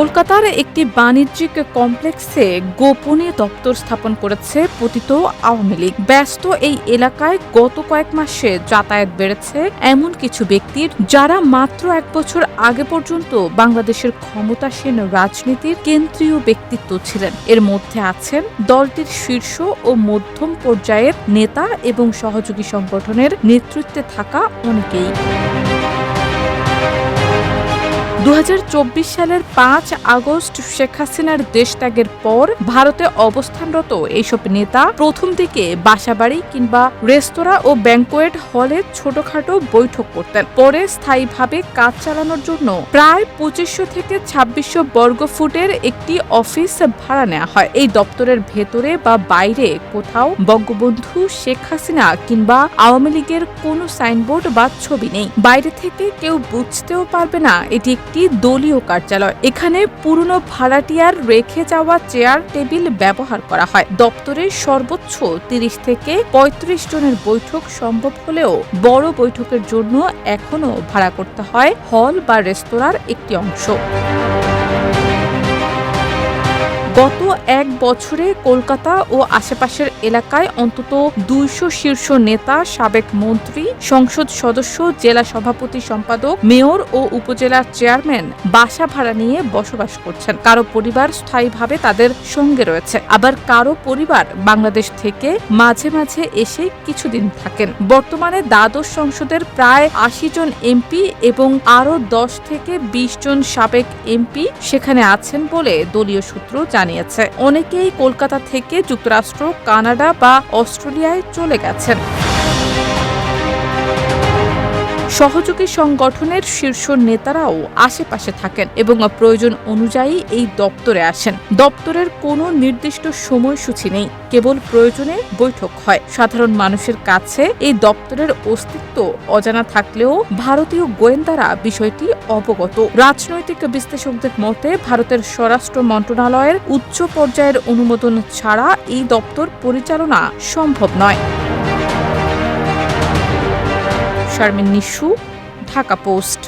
কলকাতার একটি বাণিজ্যিক কমপ্লেক্সে গোপনে দপ্তর স্থাপন করেছে পতিত আওয়ামী লীগ। ব্যস্ত এই এলাকায় গত কয়েক মাসে যাতায়াত বেড়েছে এমন কিছু ব্যক্তির যারা মাত্র এক বছর আগে পর্যন্ত বাংলাদেশের ক্ষমতাসীন রাজনীতির কেন্দ্রীয় ব্যক্তিত্ব ছিলেন। এর মধ্যে আছেন দলটির শীর্ষ ও মধ্যম পর্যায়ের নেতা এবং সহযোগী সংগঠনের নেতৃত্বে থাকা অনেকেই। দু হাজার চব্বিশ সালের পাঁচ আগস্ট শেখ হাসিনার দেশত্যাগের পর ভারতে অবস্থানরত এইসব নেতা প্রথম দিকে বাসাবাড়ি কিংবা রেস্তোরাঁ ও ব্যাংকোয়েট হলে ছোটখাটো বৈঠক করতেন। পরে স্থায়ীভাবে কাজ চালানোর জন্য প্রায় পঁচিশশো থেকে ছাব্বিশশো বর্গ ফুটের একটি অফিস ভাড়া নেওয়া হয়। এই দপ্তরের ভেতরে বা বাইরে কোথাও বঙ্গবন্ধু শেখ হাসিনা কিংবা আওয়ামী লীগের কোনো সাইনবোর্ড বা ছবি নেই। বাইরে থেকে কেউ বুঝতেও পারবে না এটি একটি দলীয় কার্যালয়। এখানে পুরনো ভাড়াটিয়ার রেখে যাওয়া চেয়ার, টেবিল ব্যবহার করা হয়। দপ্তরের সর্বোচ্চ তিরিশ থেকে পঁয়ত্রিশ জনের বৈঠক সম্ভব হলেও বড় বৈঠকের জন্য এখনও ভাড়া করতে হয় হল বা রেস্তোরাঁর একটি অংশ। গত এক বছরে কলকাতা ও আশেপাশের এলাকায় অন্তত দুইশো শীর্ষ নেতা, সাবেক মন্ত্রী, সংসদ সদস্য, জেলা সভাপতি সম্পাদক, মেয়র ও উপজেলার চেয়ারম্যান বাসা ভাড়া নিয়ে বসবাস করছেন। কারও পরিবার স্থায়ীভাবে তাদের সঙ্গে রয়েছে। আবার কারও পরিবার বাংলাদেশ থেকে মাঝে মাঝে এসে কিছুদিন থাকেন। বর্তমানে দ্বাদশ সংসদের প্রায় আশি জন এমপি এবং আরও দশ থেকে বিশ জন সাবেক এমপি সেখানে আছেন বলে দলীয় সূত্র জানিয়েছে। অনেকেই কলকাতা থেকে যুক্তরাষ্ট্র কানাডা বা অস্ট্রেলিয়ায় চলে গেছেন। সহযোগী সংগঠনের শীর্ষ নেতারাও আশেপাশে থাকেন এবং প্রয়োজন অনুযায়ী এই দপ্তরে আসেন। দপ্তরের কোনো নির্দিষ্ট সময়সূচি নেই, কেবল প্রয়োজনে বৈঠক হয়। সাধারণ মানুষের কাছে এই দপ্তরের অস্তিত্ব অজানা থাকলেও ভারতীয় গোয়েন্দারা বিষয়টি অবগত। রাজনৈতিক বিশ্লেষকদের মতে, ভারতের স্বরাষ্ট্র মন্ত্রণালয়ের উচ্চ পর্যায়ের অনুমোদন ছাড়া এই দপ্তর পরিচালনা সম্ভব নয়। শারমিন নিশু ঢাকা পোস্ট